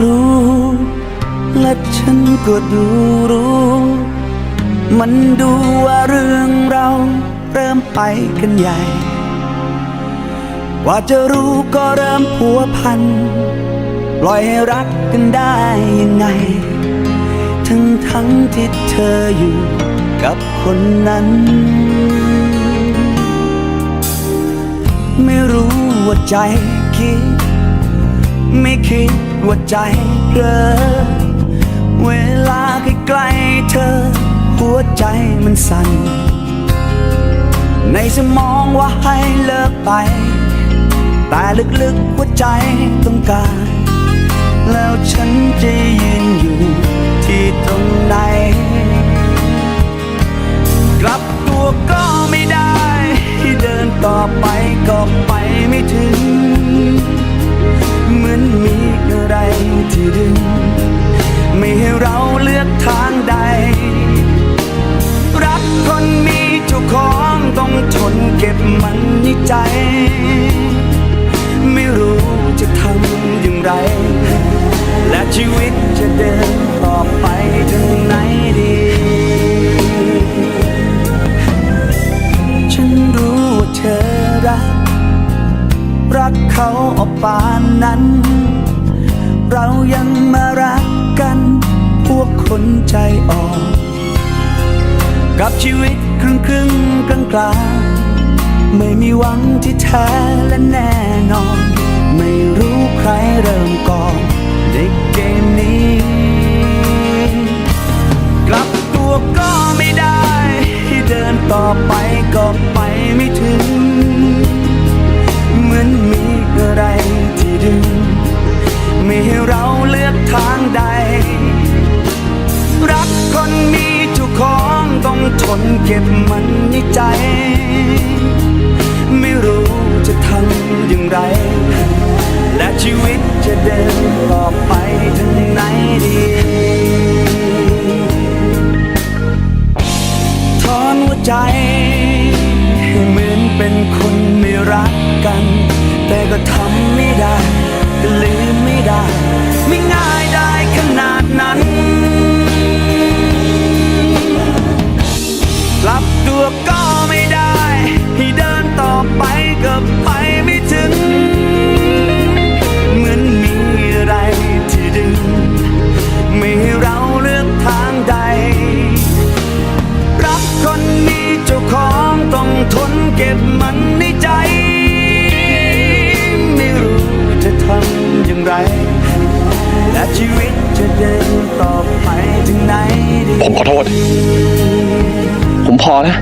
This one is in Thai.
รู้ และฉันก็ดูรู้ มันดูว่าเรื่องเราเริ่มไปกันใหญ่ ว่าจะรู้ก็เริ่มพัวพัน ปล่อยให้รักกันได้ยังไง ทั้งทั้งที่เธออยู่กับคนนั้น ไม่รู้ว่าใจคิด ไม่คิดว่าใจเพลอเวลาใกล้ๆเธอ หัวใจมันสั่น ในสมองว่าให้เลิกไป แต่ลึกๆหัวใจต้องการ แล้วฉันจะยืนอยู่ที่ตรงไหน กลับตัวก็ไม่ได้ เดินต่อไปก็ไป องทนเก็บมันในใจ ไม่รู้จะทำอย่างไร และชีวิตจะเดินต่อไปทางไหนดี ฉันรู้ว่าเธอรัก รักเขาออกปานนั้น เรายังมารักกัน พวกคนใจอ่อน กับชีวิต ครึ่งครึ่งกลางกลางไม่มีหวังที่แท้และแน่นอน ไม่รู้ใครเริ่มก่อนในเกมนี้ กลับตัวก็ไม่ได้เดินต่อไปก็ไปไม่ถึง นเก็บมันในใจ ไม่รู้จะทำอย่างไร และชีวิตจะเดินต่อไปทางไหนดีถอนหัวใจ ให้เหมือนเป็นคนไม่รักกัน แต่ก็ทำ วก็ไม่ได้ ให้เดินต่อไปก็ไปไม่ถึง เหมือนมีอะไรที่ดึง ไม่ให้เราเลือกทางใด รักคนมีเจ้าของต้องทนเก็บมันในใจ ไม่รู้จะทำอย่างไร และชีวิตจะเดินต่อไปถึงไหนดี ผมขอโทษ ผมพอแล้ว